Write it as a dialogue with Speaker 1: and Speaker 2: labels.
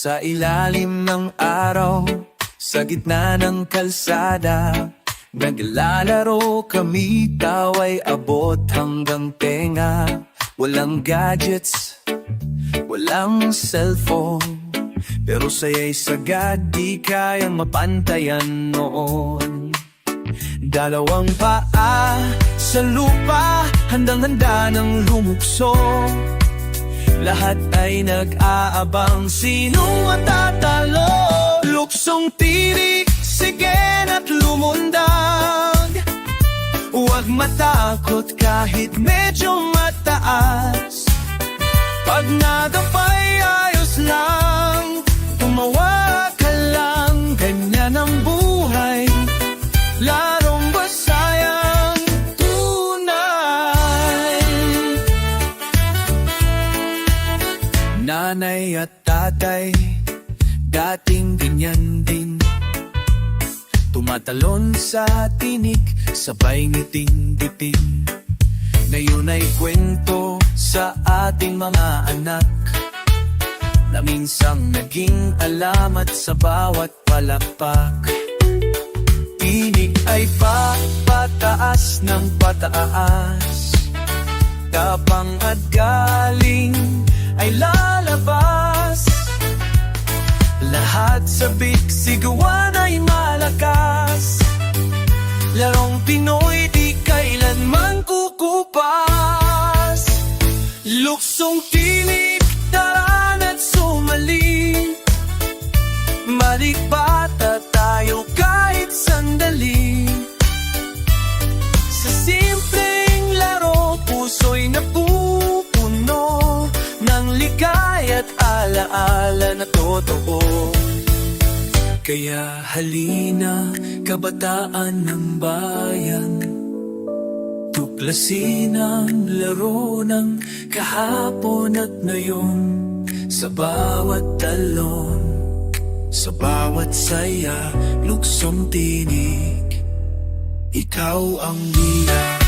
Speaker 1: Sa ilalim ng araw, sa gitna ng kalsada Naglalaro kami, taway abot hanggang tenga. Walang gadgets, walang cellphone Pero saya'y sagad, di kayang mapantayan noon. Dalawang paa sa lupa, handang-handa ng lumukso lahat ay nag-aabang. Sino ang tatalo? Luksong tirik, sige at lumundag. Huwag matakot kahit medyo mataas. Pag nadapay ayos lang Nanay at tatay, dating ganyan din. Tumatalon sa tinik, sabay ngiting diting Ngayon ay kwento sa ating mga anak. Na minsang naging alamat sa bawat palakpak. Tinig ay papataas ng pataas. Tapang at galing ay lalabas sigawan ay malakas. Larong Pinoy di kailanman kukupas. Luksong tinig, taran at sumaling Malikbata tayo kahit sandali. Sa simpleng laro, puso'y napupuno Ng ligay at alaala na totoo Kaya halina, kabataan ng bayan. Tuklasin ang laro ng kahapon at ngayon Sa bawat talon. Sa bawat saya, luksong tinig Ikaw ang diya